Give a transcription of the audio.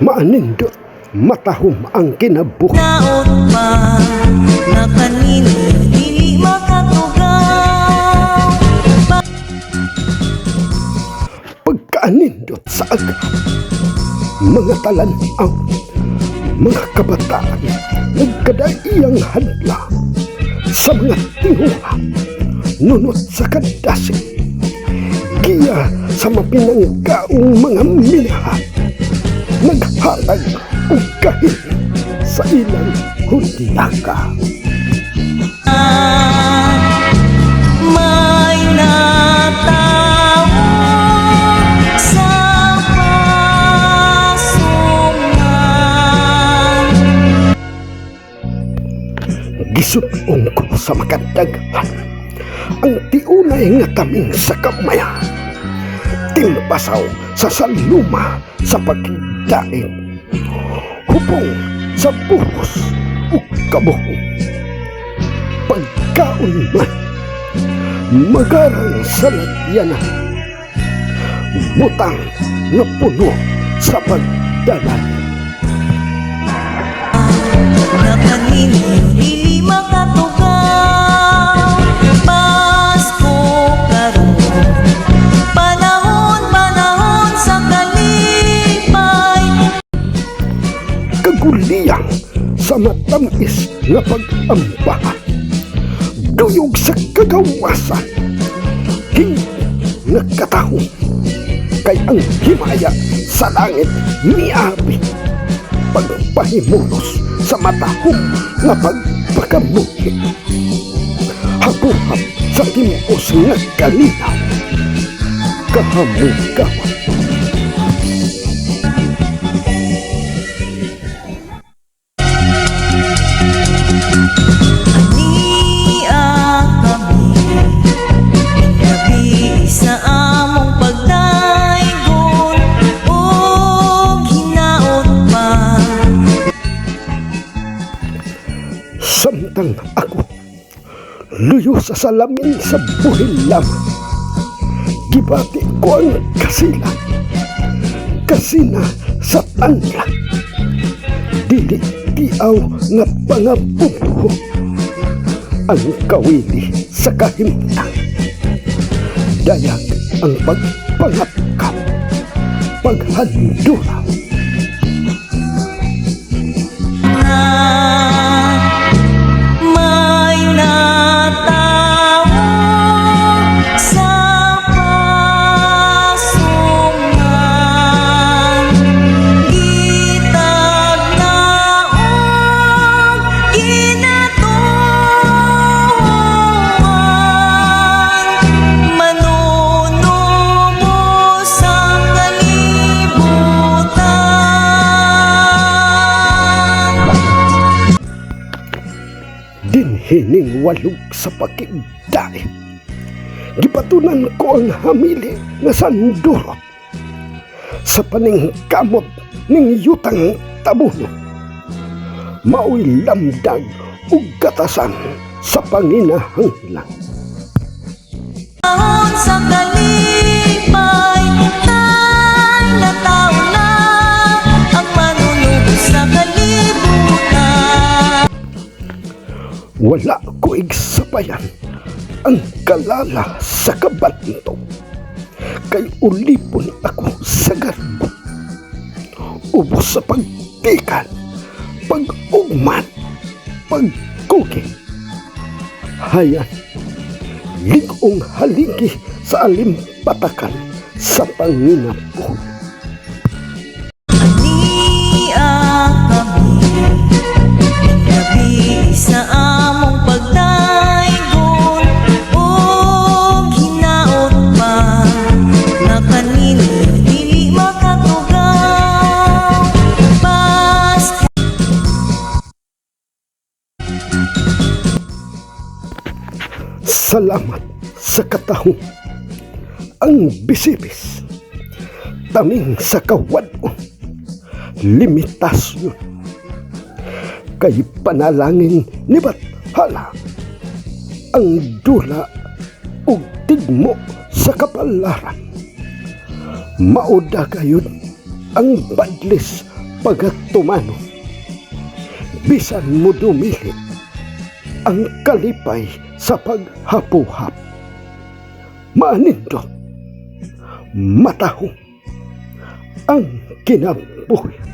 Maanindot matahom ang kinabuhi. Naot pa na kanino dili makatugaw pagkaanindot sa aga. Mga talanaw, mga kabataan, nagkadaiyang hadla sa mga tinguha, nunot sa kadasig, giya sa mapinanggaong mga minahan, naghalag o kahit sa ilang hundiyaka. May natawo sa pasungan Gisutong ko sa makadaghan ang tiunay nga taming sa kamaya. Timpasaw sa saluma sa pagdain. Hubong sa buhos o kabuhong. Pagkaon man, magarang sa ladyanan. Butang nga puno sa pagdalan. na sa matamis nga pag-ambahan. Duyog sa kagawasan. Hindi nga katahong. Kay ang himaya sa langit miabi. Pagpahimulos sa matahong nga pagpakamuhi. Habuhat sa timos nga kalinaw. Kahamugawan. Ania Samtang ako luyo sa salamin sa buhil lamang. Gibati ko ang kasila. Kasina sa tanla. Dili tiaw nga pangabubuho. Ang kawili sa kahimtang. Dayag ang pagpangapkap. Paghandura. Dinhining walog sa pakigdain. Gipatunan ko ang hamili nga sandurot sa paningkamot ning yutang tabuno. Maoy lamdag ug katasan sa panginahanglan. Sa Wala ko igsabayan ang kalala sa kabanto. Kay ulipon ako sa garbo. Ubos sa pagtikan, pag-ugman, pagkuki. Hayan, ligong haligi sa alimpatakan sa panginabuhi. Salamat sa katahong. Ang bisibis taming sa kawadon limitasyon. Kay panalangin ni Bathala. Ang dula ug tigmo sa kapalaran. Mauda gayud ang badlis pagatumano. Bisan mo dumilit ang kalipay sa paghapuhap. Maanindot, matahong ang kinabuhi.